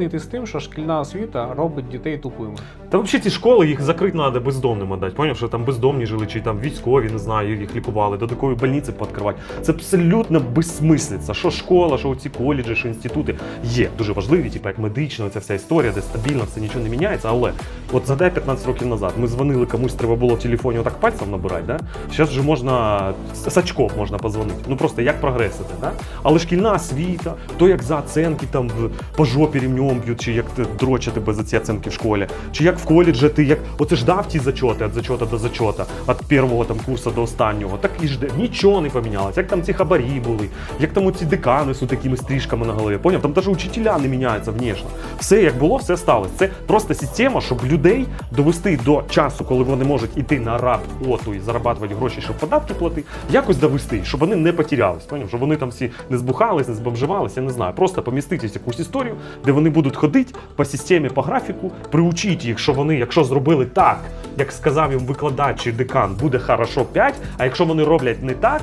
поєднуєте з тим, що шкільна освіта робить дітей тупими. Та взагалі ці школи їх закрити треба бездомним дати. Поняв, що там бездомні жили, чи там військові, не знаю, їх лікували, додаткові больниці пооткривати. Це абсолютно безсмислиця. Що школа, що ці коледжі, що інститути є дуже важливі, типу як медична, ця вся історія, де стабільно все нічого не міняється. Але от задай 15 років назад. Ми дзвонили комусь, треба було в телефоні отак пальцем набирати. Да? Зараз вже можна з очков можна позвонити. Ну просто як прогресити. Да? Але шкільна освіта, то як за оценки там по жопі рівнем б'ють, чи як дрочать тебе за ці оценки в школі, чи як в коледжі ти як оце ж дав ті зачоти від зачота до зачота, від першого там курсу до останнього. Так і жде, нічого не помінялося. Як там ці хабарі були, як там ці декани з такими стрижками на голові. Поняв? Там навіть учителя не міняються внешне. Все як було, все сталося. Це просто система, щоб людей довести до часу, коли вони можуть іти на работу і зарабатувати гроші, щоб податки платити, якось довести, щоб вони не потерялись. Поняв? Щоб вони там всі не збухались, не збомживались, я не знаю. Просто помістити якусь історію, де вони будуть ходити по системі, по графіку, приучіть їх, що вони, якщо зробили так, як сказав їм викладач чи декан, буде хорошо 5, а якщо вони роблять не так,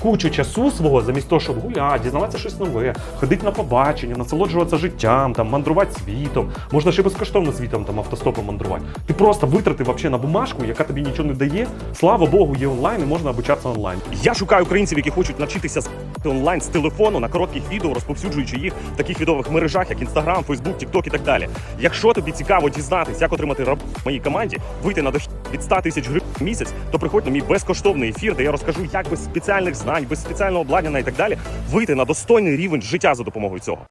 кучу часу свого, замість того, щоб гуляти, дізнаватися щось нове, ходити на побачення, насолоджуватися життям, там мандрувати світом. Можна ще безкоштовно світом там автостопом мандрувати. Ти просто витратив вообще на бумажку, яка тобі нічого не дає. Слава Богу, є онлайн і можна обучатися онлайн. Я шукаю українців, які хочуть навчитися з онлайн з телефону на коротких відео, розповсюджуючи їх в таких відових мережах, як Instagram, Facebook, TikTok і так далі. Якщо тобі цікаво дізнатись, як отримати раб в моїй команді, вийти на дохід від 100 тисяч гривень в місяць, то приходь на мій безкоштовний ефір, де я розкажу, як без спеціальних знань, без спеціального обладнання і так далі вийти на достойний рівень життя за допомогою цього.